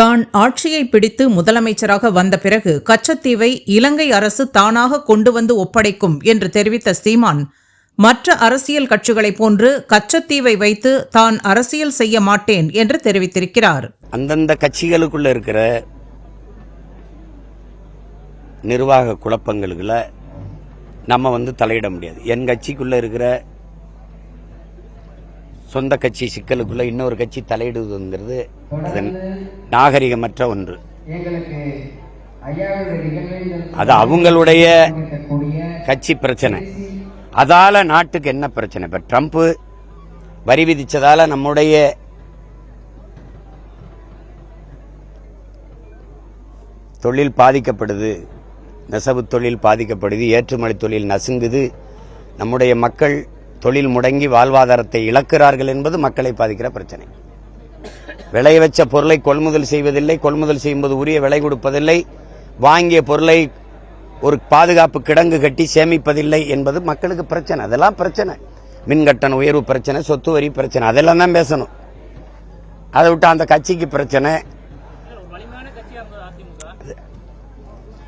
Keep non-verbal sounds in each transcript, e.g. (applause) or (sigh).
தான் ஆட்சியை பிடித்து முதலமைச்சராக வந்த பிறகு கச்சத்தீவை இலங்கை அரசு தானாக கொண்டு வந்து ஒப்படைக்கும் என்று தெரிவித்த சீமான் மற்ற அரசியல் கட்சிகளைப் போன்று கச்சத்தீவை வைத்து தான் அரசியல் செய்ய மாட்டேன் என்று தெரிவித்திருக்கிறார். அந்தந்த கட்சிகளுக்குள்ள இருக்கிற நிர்வாக குழப்பங்களுக்குள்ள நம்ம வந்து தலையிட முடியாது. என் கட்சிக்குள்ள இருக்கிற சொந்த கட்சி சிக்கலுக்குள்ள இன்னொரு கட்சி தலையிடுவதுங்கிறது அதன் நாகரிகமற்ற ஒன்று. அது அவங்களுடைய கட்சி பிரச்சனை. அதால நாட்டுக்கு என்ன பிரச்சனை? இப்ப ட்ரம்ப் வரி விதிச்சதால நம்முடைய தொழில் பாதிக்கப்படுது நெசவு தொழில் பாதிக்கப்படுது ஏற்றுமதி தொழில் நசுங்குது நம்முடைய மக்கள் தொழில் முடங்கி வாழ்வாதாரத்தை இழக்கிறார்கள் என்பது மக்களை பாதிக்கிற பிரச்சனை. விளைய வச்ச பொருளை கொள்முதல் செய்வதில்லை கொள்முதல் செய்யும்போது உரிய விலை கொடுப்பதில்லை வாங்கிய பொருளை ஒரு பாதுகாப்பு கிடங்கு கட்டி சேமிப்பதில்லை என்பது மக்களுக்கு பிரச்சனை. அதெல்லாம் பிரச்சனை. மின் கட்டண உயர்வு பிரச்சனை சொத்து வரி பிரச்சனை அதெல்லாம் தான் பேசணும். அதை விட்டு அந்த கட்சிக்கு பிரச்சனை.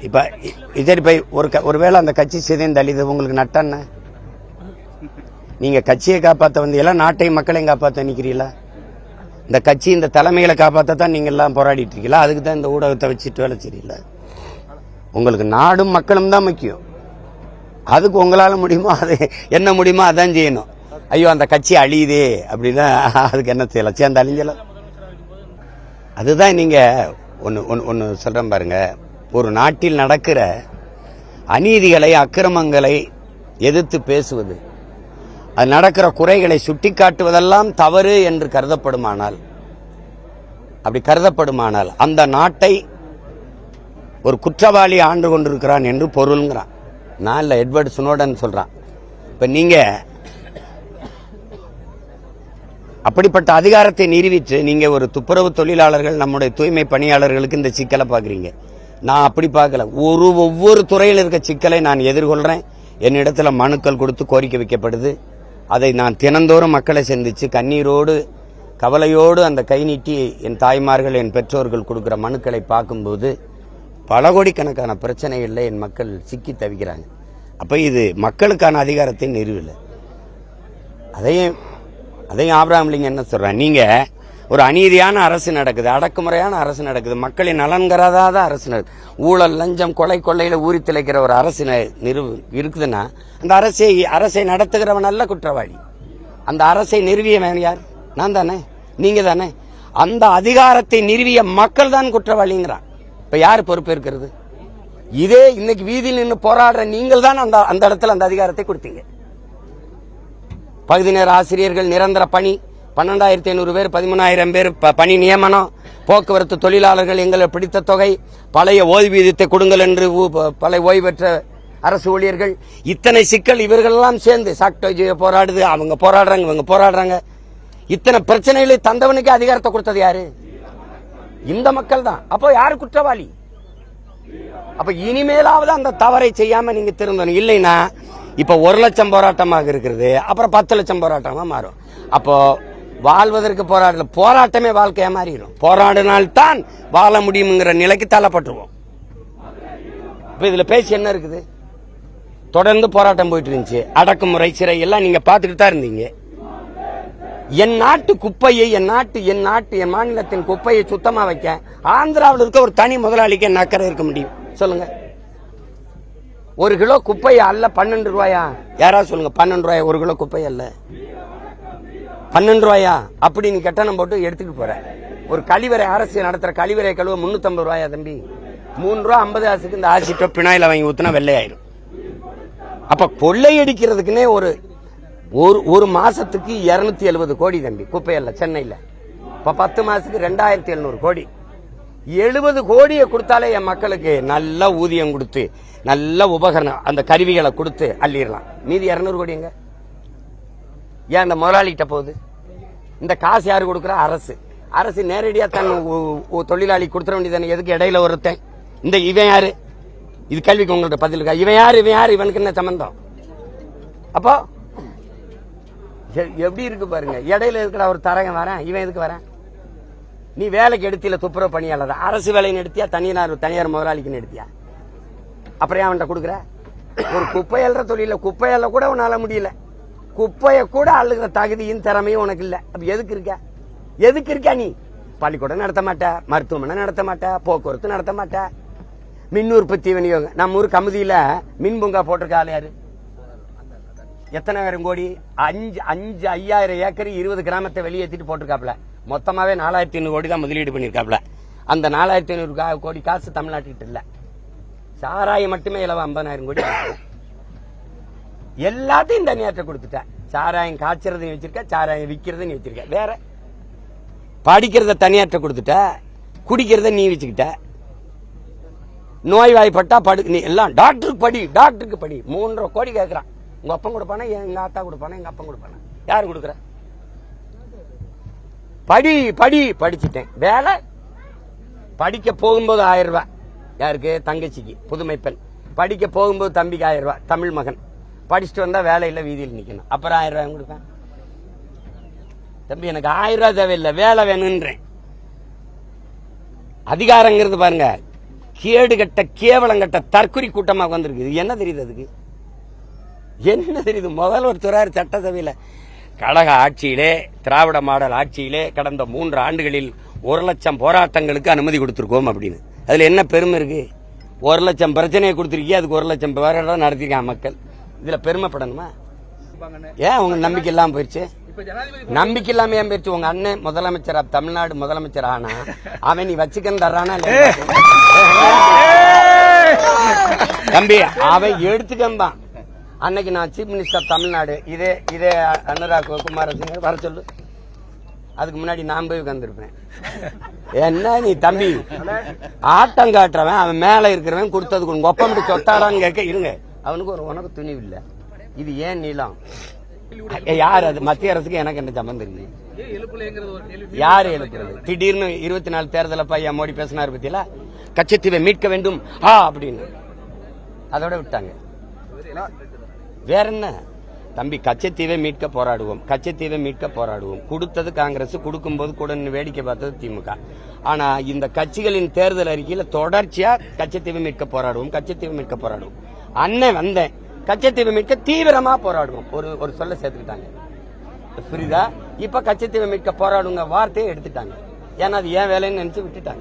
இப்ப இதே சரி இப்ப ஒரு க- ஒருவேளை அந்த கட்சி சிதைந்தழிது உங்களுக்கு நட்டன்ன நீங்க கட்சியை காப்பாத்த வந்தீங்களா? நாட்டையும் மக்களையும் காப்பாத்த நிக்கிறீங்களா? இந்த கட்சி இந்த தலைமைகளை காப்பாத்த தான் நீங்க எல்லாம் போராடிட்டு இருக்கீங்களா? அதுக்கு தான் இந்த ஊடகத்தை வச்சுட்டு வேலை செய்றீங்களா? உங்களுக்கு நாடும் மக்களும் தான் முக்கியம். அதுக்கு உங்களால முடியுமோ? அது என்ன முடியுமோ அதான் செய்யணும். ஐயோ அந்த கட்சி அழியுதே அப்படின்னா அதுக்கு என்ன செய்யலாம்? சேர்ந்து அழிஞ்சலாம். அதுதான் நீங்க ஒன்று ஒன்று ஒன்று சொல்கிறேன் பாருங்க. ஒரு நாட்டில் நடக்கிற அநீதிகளை அக்கிரமங்களை எதிர்த்து பேசுவது. அது நடக்கிற குறைகளை சுட்டிக்காட்டுவதெல்லாம் தவறு என்று கருதப்படுமானால் அப்படி கருதப்படுமானால் அந்த நாட்டை ஒரு குற்றவாளி ஆண்டு கொண்டிருக்கிறான் என்று பொருள்ங்கிறான். நான் இல்லை எட்வர்ட் சுனோடன் சொல்றான். இப்ப நீங்க அப்படிப்பட்ட அதிகாரத்தை நிரூபித்து நீங்க ஒரு துப்புரவு தொழிலாளர்கள் நம்முடைய தூய்மை பணியாளர்களுக்கு இந்த சிக்கலை பாக்குறீங்க நான் அப்படி பார்க்கல. ஒரு ஒவ்வொரு துறையில் இருக்க சிக்கலை நான் எதிர்கொள்றேன். என்னிடத்துல மனுக்கள் கொடுத்து கோரிக்கை வைக்கப்படுது. அதை நான் தினந்தோறும் மக்களை சந்திச்சு கண்ணீரோடு கவலையோடு அந்த கை நீட்டி என் தாய்மார்கள் என் பெற்றோர்கள் கொடுக்குற மனுக்களை பார்க்கும்போது பல கோடிக்கணக்கான பிரச்சனைகளில் என் மக்கள் சிக்கி தவிக்கிறாங்க. அப்போ இது மக்களுக்கான அதிகாரத்தை நிறுவலை அதையும் அதையும் ஆப்ராம்லிங்க என்ன சொல்கிறேன் நீங்கள் ஒரு அநீதியான அரசு நடக்குது அடக்குமுறையான அரசு நடக்குது மக்களின் நலன்கராதாத அரசு நடக்குது. ஊழல் லஞ்சம் கொலை கொள்ளையில ஊறி திளைக்கிற ஒரு அரசு ந- நிறு இருக்குதுன்னா அந்த அரசை அரசை நடத்துகிறவன் அல்ல குற்றவாளி. அந்த அரசை நிறுவியவன் யார்? நான் தானே? நீங்க தானே? அந்த அதிகாரத்தை நிறுவிய மக்கள் தான் குற்றவாளிங்கிறான். இப்ப யார் பொறுப்பேற்கிறது இதே இன்னைக்கு வீதியில் நின்று போராடுற நீங்கள் தான் அந்த அந்த இடத்துல அந்த அதிகாரத்தை கொடுத்தீங்க. பகுதி நேர ஆசிரியர்கள் நிரந்தர பணி பன்னெண்டாயிரத்தி ஐநூறு பேர் பதிமூணாயிரம் பேர் பணி நியமனம் போக்குவரத்து தொழிலாளர்கள் எங்களை பிடித்த தொகை பழைய ஓய்வூதியத்தை கொடுங்கள் என்று பல பழைய ஓய்வு பெற்ற அரசு ஊழியர்கள் இத்தனை சிக்கல் இவர்கள் எல்லாம் சேர்ந்து சாக்டோஜியை போராடுது அவங்க போராடுறாங்க இவங்க போராடுறாங்க. இத்தனை பிரச்சனைகளை தந்தவனுக்கு அதிகாரத்தை கொடுத்தது யாரு? இந்த மக்கள் தான். அப்போ யாரு குற்றவாளி? அப்ப இனிமேலாவது அந்த தவறை செய்யாம நீங்க திருந்தணும் இல்லைன்னா இப்ப ஒரு லட்சம் போராட்டமாக இருக்கிறது அப்புறம் பத்து லட்சம் போராட்டமா மாறும். அப்போ வாழ்வதற்கு போராடல போராட்டமே வாழ்க்கையா மாறிடும். போராடினால்தான் வாழ முடியுங்கிற நிலைக்கு தள்ளப்பட்டுருவோம். இப்போ இதில் பேசி என்ன இருக்குது? தொடர்ந்து போராட்டம் போயிட்டு இருந்துச்சு அடக்குமுறை சிறை எல்லாம் நீங்க பார்த்துட்டு தான் இருந்தீங்க. என் நாட்டு குப்பையை என் நாட்டு என் நாட்டு என் மாநிலத்தின் குப்பையை சுத்தமா வைக்க ஆந்திராவில் இருக்க ஒரு தனி முதலாளிக்கு என்ன அக்கறை இருக்க முடியும்? சொல்லுங்க. ஒரு கிலோ குப்பையா அல்ல பன்னெண்டு ரூபாயா? யாராவது சொல்லுங்க. பன்னெண்டு ரூபாயா? ஒரு கிலோ குப்பை அல்ல. பன்னெண்டு ரூபாயா? அப்படி நீ கட்டணம் போட்டு எடுத்துட்டு போற. ஒரு கழிவறை அரசு நடத்துற கழிவறை கழுவ முன்னூத்தம்பது ரூபாயா தம்பி? மூணு ரூபா ஐம்பது ஆசுக்கு இந்த ஆசிட்டோ பினாயில் வாங்கி ஊத்துனா வெள்ளையாயிரும். அப்ப கொள்ளையடிக்கிறதுக்குன்னே ஒரு ஒரு ஒரு மாசத்துக்கு இருநூத்தி எழுபது கோடி தம்பி குப்பையல்ல சென்னையில. இப்ப பத்து மாசத்துக்கு ரெண்டாயிரத்தி எழுநூறு கோடி. எழுபது கோடியை கொடுத்தாலே என் மக்களுக்கு நல்ல ஊதியம் கொடுத்து நல்ல உபகரணம் அந்த கருவிகளை கொடுத்து அள்ளிடலாம். மீதி இரநூறு கோடி எங்க ஏன் அந்த முதலாளிகிட்ட போகுது? இந்த காசு யாரு கொடுக்குறா? அரசு. அரசு நேரடியா தன் தொழிலாளி கொடுத்துட வேண்டியது எதுக்கு இடையில ஒருத்தன்? இந்த இவன் யாரு? இது கேள்விக்கு உங்கள்ட்ட பதில் இருக்கா? இவன் யாரு? இவன் யாரு? இவனுக்கு என்ன சம்பந்தம்? அப்போ எ- எப்படி இருக்கு பாருங்க. இடையில இருக்கிற ஒரு தரகன் வரேன்? இவன் எதுக்கு வரேன்? நீ வேலைக்கு எடுத்தில துப்புரவு பணியாளர் அரசு வேலையை எடுத்தியா? தனியார் தனியார் முதலாளிக்கு எடுத்தியா? அப்புறம் அவன்கிட்ட கொடுக்குற? ஒரு குப்பை எழுற தொழில குப்பை அள்ள கூட உன்னால முடியல. குப்பையை கூட அழுகிற தகுதியும் திறமையும் உனக்கு இல்ல. அப்ப எதுக்கு இருக்க? எதுக்கு இருக்க நீ? பள்ளிக்கூடம் நடத்த மாட்ட மருத்துவமனை நடத்த மாட்ட போக்குவரத்து நடத்த மாட்ட. மின் உற்பத்தி விநியோகம். நம்ம ஊர் கமுதியில மின் பூங்கா போட்டிருக்க ஆள் யாரு? எத்தனை ஆயிரம் கோடி? அஞ்சு அஞ்சு ஐயாயிரம் ஏக்கர் இருபது கிராமத்தை வெளியேற்றிட்டு போட்டிருக்காப்ல மொத்தமாவே நாலாயிரத்தி ஐநூறு கோடி தான் முதலீடு பண்ணிருக்காப்ல அந்த நாலாயிரத்தி ஐநூறு கா- கோடி காசு தமிழ்நாட்டுக்கிட்ட இல்லை. சாராயம் மட்டுமே இலவ ஐம்பதாயிரம் கோடி. எல்லாத்தையும் தனியாற்ற கொடுத்துட்டேன் சாராயம் காய்ச்சறது நீ வச்சிருக்க சாராயம் விற்கிறது நீ வச்சிருக்க. வேற. படிக்கிறத தனியாற்ற கொடுத்துட்ட குடிக்கிறத நீ வச்சுக்கிட்ட. நோய்வாய்ப்பட்டா படு நீ எல்லாம் டாக்டருக்கு படி டாக்டருக்கு படி. மூன்றரை கோடி கேட்கறான் உங்க அப்பன் கொடுப்பானா? எங்க ஆத்தா கொடுப்பானா? எங்க அப்பன் கொடுப்பானா? யாரு கொடுக்குற? படி படி படிச்சுட்டேன். வேலை படிக்க போகும்போது ஆயிரம் ரூபாய். யாருக்கு? தங்கச்சிக்கு. புதுமைப்பெண். படிக்க போகும்போது தம்பிக்கு ஆயிரம் ரூபாய். தமிழ் மகன். படிச்சுட்டு வந்தா வேலையில் வீதியில் நிற்கணும் அப்புறம் ஆயிரம் ரூபாய் கொடுப்பேன். தம்பி எனக்கு ஆயிரம் ரூபாய் தேவையில்லை வேலை வேணுன்றேன் அதிகாரங்கிறது பாருங்க கேடு கட்ட கேவலம் கட்ட தற்குறி கூட்டமாக வந்திருக்கு. என்ன தெரியுது அதுக்கு? என்ன தெரியுது? முதல்வர் துறார் சட்டசபையில கழக ஆட்சியிலே திராவிட மாடல் ஆட்சியிலே கடந்த மூன்று ஆண்டுகளில் ஒரு லட்சம் போராட்டங்களுக்கு அனுமதி கொடுத்துருக்கோம் அப்படின்னு. அதில் என்ன பெருமை இருக்குது ஒரு லட்சம் பிரச்சனையை கொடுத்திருக்கீங்க அதுக்கு ஒரு லட்சம் போராட்டம் நடத்திருக்காங்க மக்கள். இதுல பெருமைப்படணுமா ஏன் உங்க நம்பிக்கை இல்லாம போயிடுச்சு நம்பிக்கை இல்லாம ஏன் போயிடுச்சு உங்க அண்ணன் முதலமைச்சர் தமிழ்நாடு முதலமைச்சர் ஆனா (laughs) அவன் நீ வச்சுக்கன்னு தர்றானா? தம்பி அவன் எடுத்துக்கம்பான் அன்னைக்கு நான் சீஃப் மினிஸ்டர் தமிழ்நாடு இதே இதே அனுராக் குமாரசிங்க வர சொல்லு. அதுக்கு முன்னாடி நான் போய் உட்காந்துருப்பேன் என்ன நீ தம்பி? ஆட்டம் காட்டுறவன் அவன் மேல இருக்கிறவன் கொடுத்ததுக்கு ஒப்பம் சொத்தாடான்னு கேட்க இருங்க. அவனுக்கு ஒரு உனக்கு துணிவு இல்ல இது ஏன் நீளம்? யார் அது? மத்திய அரசுக்கு எனக்கு என்ன சம்பந்தம் இருக்கு யாரு எழுப்புறது? திடீர்னு இருபத்தி நாலு தேர்தல பையன் மோடி பேசினார் பத்தியில கச்சத்தீவை மீட்க வேண்டும். ஆ அப்படின்னு. அதோட விட்டாங்க. வேற என்ன? தம்பி கச்சத்தீவை மீட்க போராடுவோம். கச்சத்தீவை மீட்க போராடுவோம். கொடுத்தது காங்கிரஸ் கொடுக்கும்போது கூட வேடிக்கை பார்த்தது திமுக. ஆனா இந்த கட்சிகளின் தேர்தல் அறிக்கையில தொடர்ச்சியா கச்சத்தீவை மீட்க போராடுவோம் கச்சத்தீவை மீட்க போராடுவோம். அண்ணன் வந்தேன். கச்சத்தீவை மீட்க தீவிரமா போராடுவோம். ஒரு ஒரு சொல்ல சேர்த்துக்கிட்டாங்க. புரியுதா? இப்ப கச்சத்தீவை மீட்க போராடுங்க வார்த்தையை எடுத்துட்டாங்க. ஏன்னா அது ஏன் வேலைன்னு நினைச்சு விட்டுட்டாங்க.